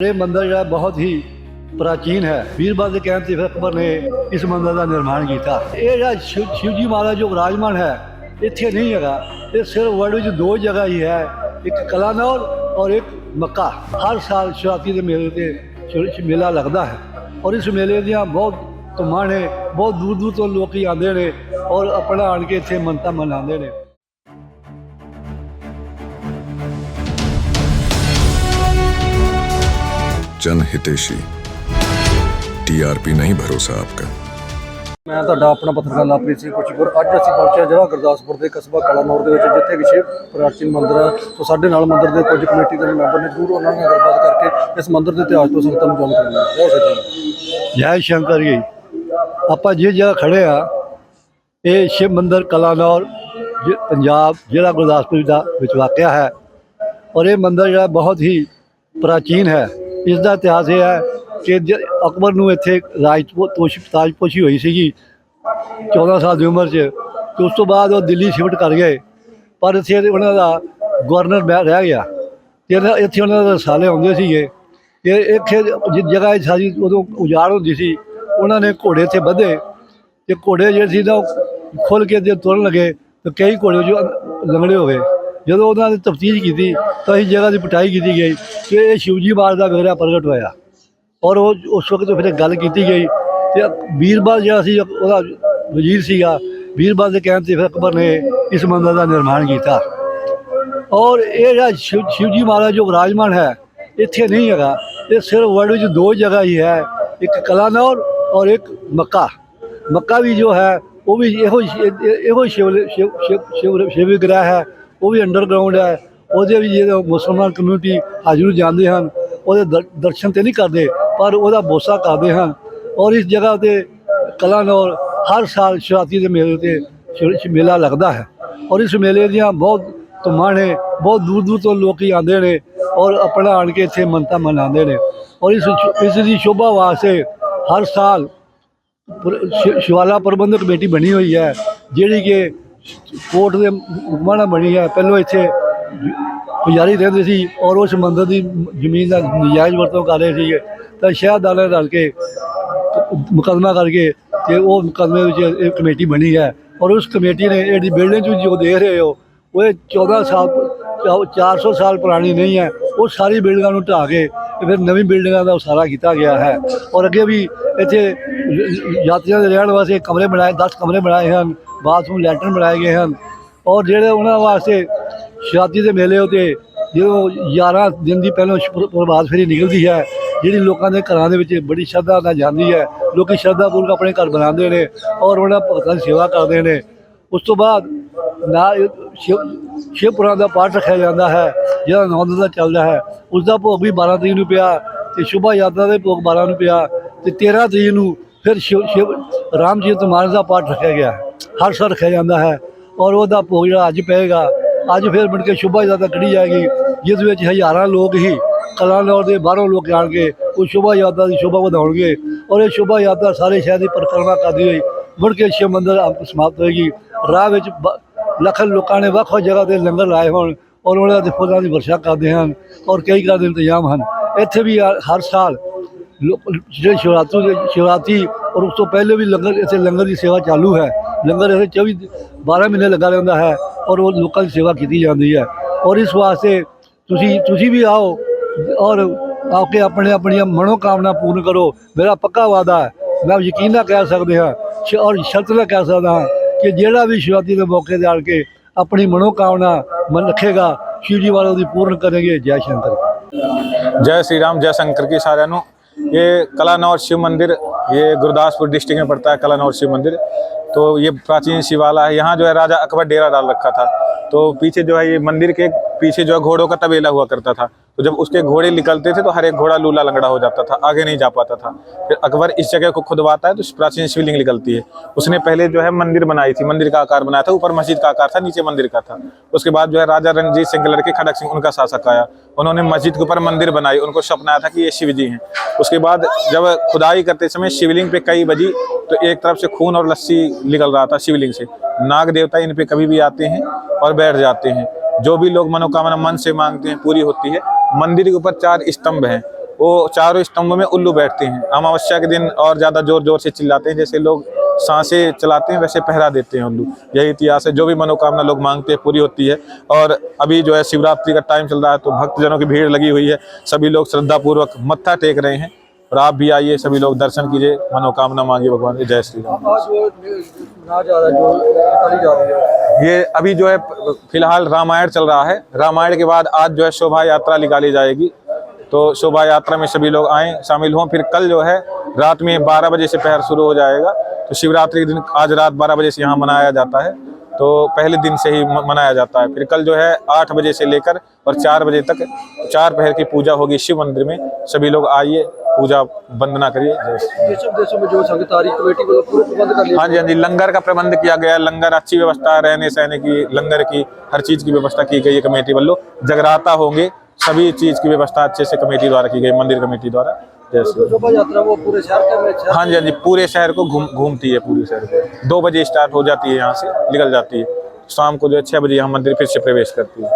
ਇਹ ਮੰਦਰ ਜਿਹੜਾ ਬਹੁਤ ਹੀ ਪ੍ਰਾਚੀਨ ਹੈ। ਵੀਰਬਾਦ ਦੇ ਕਹਿਣ ਤੇ ਫਿਰ ਅਕਬਰ ਨੇ ਇਸ ਮੰਦਰ ਦਾ ਨਿਰਮਾਣ ਕੀਤਾ। ਇਹ ਜਿਹੜਾ ਸ਼ਿਵ ਸ਼ਿਵ ਜੀ ਮਹਾਰਾਜ ਜੋ ਵਿਰਾਜਮਾਨ ਹੈ, ਇੱਥੇ ਨਹੀਂ ਹੈਗਾ। ਇਹ ਸਿਰਫ ਵਰਲਡ ਵਿੱਚ ਦੋ ਜਗ੍ਹਾ ਹੀ ਹੈ। ਇੱਕ ਕਲਾਨੌਰ ਔਰ ਇੱਕ ਮੱਕਾ। ਹਰ ਸਾਲ ਸ਼ਿਵਰਾਤਰੀ ਦੇ ਮੇਲੇ ਤੇ ਮੇਲਾ ਲੱਗਦਾ ਹੈ। ਔਰ ਇਸ ਮੇਲੇ ਦੀਆਂ ਬਹੁਤ ਧੁੰਮਾਂ ਨੇ, ਬਹੁਤ ਦੂਰ ਦੂਰ ਤੋਂ ਲੋਕੀ ਆਉਂਦੇ ਨੇ ਔਰ ਆਪਣਾ ਆਣ ਕੇ ਇੱਥੇ ਮੰਨਤਾਂ ਮਨਾਉਂਦੇ ਨੇ। ਜਨ ਹਿਤੇਸ਼ੀ। टीआरपी नहीं भरोसा आपका ਮੈਂ ਤੁਹਾਡਾ ਆਪਣਾ ਪੱਤਰਕਾਰ ਲਾਪ੍ਰੀਤ ਸਿੰਘ ਕੁਚੀਪੁਰ ਅੱਜ ਅਸੀਂ ਪਹੁੰਚੇ ਹਾਂ ਜ਼ਿਲ੍ਹਾ ਗੁਰਦਾਸਪੁਰ ਦੇ ਕਸਬਾ ਕਾਲਾਨੌਰ ਦੇ ਵਿੱਚ ਜਿੱਥੇ ਕਿ ਸ਼ਿਵ ਪ੍ਰਾਚੀਨ ਮੰਦਿਰ ਹੈ ਸੋ ਸਾਡੇ ਨਾਲ ਮੰਦਿਰ ਦੇ ਕੁਝ ਕਮੇਟੀ ਦੇ ਮੈਂਬਰ ਨੇ ਜ਼ਰੂਰ ਉਹਨਾਂ ਨਾਲ ਗੱਲਬਾਤ ਕਰਕੇ ਇਸ ਮੰਦਿਰ ਦੇ ਇਤਿਹਾਸ ਤੋਂ ਸੰਗਤਾਂ ਨੂੰ ਜਾਣੂ ਕਰਨਾ ਹੈ ਜੈ ਸ਼ੰਕਰ ਜੀ। ਆਪਾਂ ਜੇ ਜਗ੍ਹਾ ਖੜੇ ਆ ਇਹ ਸ਼ਿਵ ਮੰਦਿਰ ਕਲਾਨੌਰ ਜ- ਪੰਜਾਬ ਜ਼ਿਲ੍ਹਾ ਗੁਰਦਾਸਪੁਰ ਦਾ ਵਿੱਚ ਵਾਕਿਆ ਹੈ। ਔਰ ਇਹ ਮੰਦਿਰ ਜਿਹੜਾ ਬਹੁਤ ਹੀ ਪ੍ਰਾਚੀਨ ਹੈ। ਇਸ ਦਾ ਇਤਿਹਾਸ ਇਹ ਹੈ ਕਿ ਜ- ਅਕਬਰ ਨੂੰ ਇੱਥੇ ਰਾਜਪੂਤ ਤਾਜਪੋਸ਼ੀ ਹੋਈ ਸੀਗੀ 14 ਸਾਲ ਦੀ ਉਮਰ 'ਚ ਤੇ ਉਸ ਤੋਂ ਬਾਅਦ ਉਹ ਦਿੱਲੀ ਸ਼ਿਫਟ ਕਰ ਗਏ। ਪਰ ਇੱਥੇ ਉਹਨਾਂ ਦਾ ਗਵਰਨਰ ਬੈ- ਰਹਿ ਗਿਆ ਤੇ ਇੱਥੇ ਉਹਨਾਂ ਦੇ ਰਸਾਲੇ ਆਉਂਦੇ ਸੀਗੇ। ਕਿ ਇੱਥੇ ਜਿਸ ਜਗ੍ਹਾ ਇਹ ਸਾਰੀ ਉਦੋਂ ਉਜਾੜ ਹੁੰਦੀ ਸੀ, ਉਹਨਾਂ ਨੇ ਘੋੜੇ ਇੱਥੇ ਬੱਧੇ ਤੇ ਘੋੜੇ ਜਿਹੜੇ ਸੀ ਨਾ ਖੁੱਲ ਕੇ ਜੇ ਤੁਰਨ ਲੱਗੇ ਤੇ ਕਈ ਘੋੜੇ ਜੋ ਲੰਗੜੇ ਹੋ ਗਏ। ਜਦੋਂ ਉਹਨਾਂ ਨੇ ਤਫਤੀਸ਼ ਕੀਤੀ, ਤਾਂ ਇਸ ਜਗ੍ਹਾ ਦੀ ਪਟਾਈ ਕੀਤੀ ਗਈ ਕਿ ਇਹ ਸ਼ਿਵਜੀ ਮਹਾਰਾਜ ਦਾ ਵਿਗੜਾ ਪ੍ਰਗਟ ਹੋਇਆ। ਔਰ ਉਹ ਉਸ ਵਕਤ ਫਿਰ ਗੱਲ ਕੀਤੀ ਗਈ ਤੇ ਵੀਰਬਾਲ ਜਿਹੜਾ ਸੀ, ਉਹਦਾ ਵਜ਼ੀਰ ਸੀਗਾ, ਵੀਰਬਾਲ ਦੇ ਕਹਿਣ ਤੇ ਫਿਰ ਅਕਬਰ ਨੇ ਇਸ ਮੰਦਰ ਦਾ ਨਿਰਮਾਣ ਕੀਤਾ। ਔਰ ਇਹ ਜਿਹੜਾ ਸ਼ਿਵ ਸ਼ਿਵ ਮਹਾਰਾਜ ਜੋ ਵਿਰਾਜਮਾਨ ਹੈ, ਇੱਥੇ ਨਹੀਂ ਹੈਗਾ। ਇਹ ਸਿਰਫ ਵਰਲਡ ਵਿੱਚ ਦੋ ਜਗ੍ਹਾ ਹੀ ਹੈ, ਇੱਕ ਕਲਾਨੌਰ ਔਰ ਇੱਕ ਮੱਕਾ। ਮੱਕਾ ਵੀ ਜੋ ਹੈ, ਉਹ ਵੀ ਇਹੋ ਹੀ- ਇਹੋ ਹੀ ਸ਼ਿਵ ਸ਼ਿਵ ਸ਼ਿਵ ਸ਼ਿਵ ਸ਼ਿਵ ਵਿਗ੍ਰਹਿ ਹੈ। ਉਹ ਵੀ ਅੰਡਰਗਰਾਉਂਡ ਹੈ ਉਹਦੇ ਵੀ ਜਿਹੜੇ ਮੁਸਲਮਾਨ ਕਮਿਊਨਿਟੀ ਹਾਜ਼ਰ ਜਾਂਦੇ ਹਨ, ਉਹਦੇ ਦਰ- ਦਰਸ਼ਨ ਤੇ ਨਹੀਂ ਕਰਦੇ, ਪਰ ਉਹਦਾ ਬੋਸਾ ਕਰਦੇ ਹਨ। ਔਰ ਇਸ ਜਗ੍ਹਾ ਤੇ ਕਲਾਨੌਰ ਹਰ ਸਾਲ ਸ਼ਿਵਰਾਤਰੀ ਦੇ ਮੇਲੇ ਤੇ ਸ਼ਿਵ- ਮੇਲਾ ਲੱਗਦਾ ਹੈ। ਔਰ ਇਸ ਮੇਲੇ ਦੀਆਂ ਬਹੁਤ ਧੁੰਮਾਂ ਨੇ, ਬਹੁਤ ਦੂਰ ਦੂਰ ਤੋਂ ਲੋਕੀ ਆਉਂਦੇ ਨੇ ਔਰ ਆਪਣਾ ਆਣ ਕੇ ਇੱਥੇ ਮੰਨਤਾਂ ਮਨਾਉਂਦੇ ਨੇ। ਔਰ ਇਸ ਇਸ ਦੀ ਸ਼ੋਭਾ ਵਾਸਤੇ ਹਰ ਸਾਲ ਸ਼ਿਵਾਲਾ ਪ੍ਰਬੰਧਕ ਕਮੇਟੀ ਬਣੀ ਹੋਈ ਹੈ, ਜਿਹੜੀ ਕਿ ਕੋਰਟ ਦੇ ਹੁਕਮਾਂ ਨਾਲ ਬਣੀ ਹੈ। ਪਹਿਲਾਂ ਇੱਥੇ ਪੁਜਾਰੀ ਰਹਿੰਦੇ ਸੀ ਔਰ ਉਸ ਮੰਦਰ ਦੀ ਜ਼ਮੀਨ ਦਾ ਨਜਾਇਜ਼ ਵਰਤੋਂ ਕਰ ਰਹੇ ਸੀਗੇ। ਤਾਂ ਸ਼ਹਿਦਾਰਾਂ ਰਲ ਕੇ ਮੁਕੱਦਮਾ ਕਰਕੇ ਤੇ ਉਹ ਮੁਕੱਦਮੇ ਵਿੱਚ ਇਹ ਕਮੇਟੀ ਬਣੀ ਹੈ ਔਰ ਉਸ ਕਮੇਟੀ ਨੇ ਇਹਦੀ ਬਿਲਡਿੰਗ ਜੋ ਜੋ ਦੇਖ ਰਹੇ ਹੋ, ਉਹ ਇਹ 14 ਸਾਲ ਚਾ- 400 ਸਾਲ ਪੁਰਾਣੀ ਨਹੀਂ ਹੈ। ਉਹ ਸਾਰੀ ਬਿਲਡਿੰਗਾਂ ਨੂੰ ਢਾਹ ਕੇ ਫਿਰ ਨਵੀਂ ਬਿਲਡਿੰਗਾਂ ਦਾ ਉਸਾਰਾ ਕੀਤਾ ਗਿਆ ਹੈ। ਔਰ ਅੱਗੇ ਵੀ ਇੱਥੇ ਯਾਤਰੀਆਂ ਦੇ ਰਹਿਣ ਵਾਸਤੇ ਕਮਰੇ ਬਣਾਏ 10 ਕਮਰੇ ਬਣਾਏ ਹਨ। ਬਾਥਰੂਮ ਲੈਟਰਨ ਬਣਾਏ ਗਏ ਹਨ ਔਰ ਜਿਹੜੇ ਉਹਨਾਂ ਵਾਸਤੇ ਸ਼ਾਦੀ ਦੇ ਮੇਲੇ ਉਤੇ ਜਦੋਂ 11 ਦਿਨ ਦੀ ਪਹਿਲਾਂ ਪ੍ਰਭਾਤ ਫੇਰੀ ਨਿਕਲਦੀ ਹੈ, ਜਿਹੜੀ ਲੋਕਾਂ ਦੇ ਘਰਾਂ ਦੇ ਵਿੱਚ ਬੜੀ ਸ਼ਰਧਾ ਨਾਲ ਜਾਂਦੀ ਹੈ, ਲੋਕੀ ਸ਼ਰਧਾ ਪੂਰਵਕ ਆਪਣੇ ਘਰ ਬਣਾਉਂਦੇ ਨੇ ਔਰ ਉਹਨਾਂ ਭਗਤਾਂ ਦੀ ਸੇਵਾ ਕਰਦੇ ਨੇ। ਉਸ ਤੋਂ ਬਾਅਦ ਨਾ ਸ਼ਿਵ ਸ਼ਿਵਪੁਰਾਣ ਦਾ ਪਾਠ ਰੱਖਿਆ ਜਾਂਦਾ ਹੈ, ਜਿਹੜਾ ਨੌਂ ਦਾ ਚੱਲਦਾ ਹੈ। ਉਸ ਦਾ ਭੋਗ ਵੀ 12 ਤਰੀਕ ਨੂੰ ਪਿਆ ਤੇ ਸ਼ੁਭਾ ਯਾਤਰਾ ਦੇ ਭੋਗ 12 ਨੂੰ ਪਿਆ ਤੇ 13 ਤਰੀਕ ਨੂੰ ਫਿਰ ਸ਼ਿਵ ਸ਼ਿਵ ਰਾਮ ਜੀ ਮਾਨਸ ਦਾ ਪਾਠ ਰੱਖਿਆ ਗਿਆ ਹਰ ਸਾਲ ਰੱਖਿਆ ਜਾਂਦਾ ਹੈ ਔਰ ਉਹਦਾ ਭੋਗ ਜਿਹੜਾ ਅੱਜ ਪਏਗਾ, ਅੱਜ ਫਿਰ ਮੁੜ ਕੇ ਸ਼ੁਭਾ ਯਾਤਰਾ ਕੱਢੀ ਜਾਏਗੀ, ਜਿਸ ਵਿੱਚ ਹਜ਼ਾਰਾਂ ਲੋਕ ਹੀ ਕਲਾਨੌਰ ਦੇ ਬਾਹਰੋਂ ਲੋਕ ਆਣ ਉਹ ਸ਼ੋਭਾ ਯਾਤਰਾ ਦੀ ਸ਼ੋਭਾ ਵਧਾਉਣਗੇ ਔਰ ਇਹ ਸ਼ੋਭਾ ਯਾਤਰਾ ਸਾਰੇ ਸ਼ਹਿਰ ਦੀ ਪਰਿਕਰਮਾ ਕਰਦੀ ਹੋਈ ਮੁੜ ਕੇ ਸ਼ਿਵ ਮੰਦਰ ਸਮਾਪਤ ਹੋਏਗੀ। ਰਾਹ ਵਿੱਚ ਬ- ਲੱਖਾਂ ਲੋਕਾਂ ਨੇ ਵੱਖ ਵੱਖ ਜਗ੍ਹਾ ਤੇ ਲੰਗਰ ਲਾਏ ਹੋਣ ਔਰ ਉਹਨਾਂ ਦੇ ਫੁੱਲਾਂ ਦੀ ਵਰਸ਼ਾ ਕਰਦੇ ਹਨ ਔਰ ਕਈ ਤਰ੍ਹਾਂ ਦੇ ਇੰਤਜ਼ਾਮ ਹਨ। ਇੱਥੇ ਵੀ ਹਰ- ਸਾਲ ਜਿਹੜੇ ਸ਼ਿਵਰਾਤਰੀ ਸ਼ਿਵਰਾਤਰੀ ਔਰ ਉਸ ਤੋਂ ਪਹਿਲੇ ਵੀ ਲੰਗਰ, ਇੱਥੇ ਲੰਗਰ ਦੀ ਸੇਵਾ ਚਾਲੂ ਹੈ। ਲੰਗਰ ਇਹ 24 12 ਮਹੀਨੇ ਲੱਗਾ ਰਹਿੰਦਾ ਹੈ ਔਰ ਉਹ ਲੋਕਾਂ ਦੀ ਸੇਵਾ ਕੀਤੀ ਜਾਂਦੀ ਹੈ। ਔਰ ਇਸ ਵਾਸਤੇ ਤੁਸੀਂ ਤੁਸੀਂ ਵੀ ਆਓ ਔਰ ਆ ਕੇ ਆਪਣੇ, ਆਪਣੀਆਂ ਮਨੋ ਕਾਮਨਾ ਪੂਰਨ ਕਰੋ। ਮੇਰਾ ਪੱਕਾ ਵਾਦਾ ਹੈ, ਮੈਂ ਯਕੀਨ ਨਾਲ ਕਹਿ ਸਕਦੇ ਹਾਂ ਔਰ ਸ਼ਰਤ ਨਾਲ ਕਹਿ ਸਕਦਾ ਹਾਂ ਕਿ ਜਿਹੜਾ ਵੀ ਸ਼ੁਰੂਆਤੀ ਦੇ ਮੌਕੇ ਤੇ ਆਣ ਕੇ ਆਪਣੀ ਮਨੋ ਕਾਮਨਾ ਮਨ ਰੱਖੇਗਾ, ਸ਼ਿਵ ਜੀ ਵਾਲਾ ਉਹਦੀ ਪੂਰਨ ਕਰਨਗੇ। ਜੈ ਸ਼ੰਕਰ। ਜੈ ਸ਼੍ਰੀ ਰਾਮ, ਜੈ ਸ਼ੰਕਰ ਕੀ ਸਾਰਿਆਂ ਨੂੰ। ਇਹ ਕਲਾਨੌਰ ਸ਼ਿਵ ਮੰਦਿਰ ये गुरदासपुर डिस्ट्रिक्ट में पड़ता है कलानौर शिव मंदिर तो ये प्राचीन शिवाला है यहाँ जो है राजा अकबर डेरा डाल रखा था तो पीछे जो है ये मंदिर के पीछे जो है घोड़ों का तबेला हुआ करता था। तो जब उसके घोड़े निकलते थे तो हर एक घोड़ा लूला लंगड़ा हो जाता था, आगे नहीं जा पाता था। फिर अकबर इस जगह को खुदवाता है तो प्राचीन शिवलिंग निकलती है। उसने पहले जो है मंदिर बनाई थी, मंदिर का आकार बनाया था, ऊपर मस्जिद का आकार था, नीचे मंदिर का था। उसके बाद जो है राजा रणजीत सिंह के लड़के खड़क सिंह, उनका शासक आया। उन्होंने मस्जिद के ऊपर मंदिर बनाई, उनको सपना आया था कि ये शिव जी हैं। उसके बाद जब खुदाई करते समय शिवलिंग पे कई बजी तो एक तरफ़ से खून और लस्सी निकल रहा था शिवलिंग से। नाग देवता इन पे कभी भी आते हैं और बैठ जाते हैं। जो भी लोग मनोकामना मन से मांगते हैं, पूरी होती है। मंदिर के ऊपर चार स्तंभ हैं। वो चारों स्तंभ में उल्लू बैठते हैं। अमावस्या के दिन और ज़्यादा ज़ोर ज़ोर से चिल्लाते हैं, जैसे लोग साँसें चलाते हैं, वैसे पहरा देते हैं उल्लू। यही इतिहास है। जो भी मनोकामना लोग मांगते हैं, पूरी होती है। और अभी जो है शिवरात्रि का टाइम चल रहा है तो भक्तजनों की भीड़ लगी हुई है। सभी लोग श्रद्धापूर्वक मत्था टेक रहे हैं। और आप भी आइए सभी लोग दर्शन कीजिए मनोकामना मांगिए भगवान की जय श्री राम। आज जो ना जा रहा जो निकाली जा रही ये अभी जो है फ़िलहाल रामायण चल रहा है। रामायण के बाद आज जो है शोभा यात्रा निकाली जाएगी। तो शोभा यात्रा में सभी लोग आए शामिल हों। फिर कल जो है रात में 12 बजे से पहर शुरू हो जाएगा। तो शिवरात्रि के दिन आज रात 12 बजे से यहाँ मनाया जाता है। तो पहले दिन से ही मनाया जाता है। फिर कल जो है आठ बजे से लेकर और चार बजे तक चार पहर की पूजा होगी शिव मंदिर में। सभी लोग आइए पूजा वंदना करिए। हाँ जी हाँ जी लंगर का प्रबंध किया गया। है लंगर अच्छी व्यवस्था रहने सहने की लंगर की हर चीज़ की व्यवस्था की गई है कमेटी वालों। जगराता होंगे सभी चीज़ की व्यवस्था अच्छे से कमेटी द्वारा की गई मंदिर कमेटी द्वारा जैसे। शोभा यात्रा वो पूरे शहर के हाँ जी हाँ जी पूरे शहर को घूम घूमती है पूरे शहर को। दो बजे स्टार्ट हो जाती है यहाँ से निकल जाती है। शाम को जो है छह बजे यहाँ मंदिर फिर से प्रवेश करती है।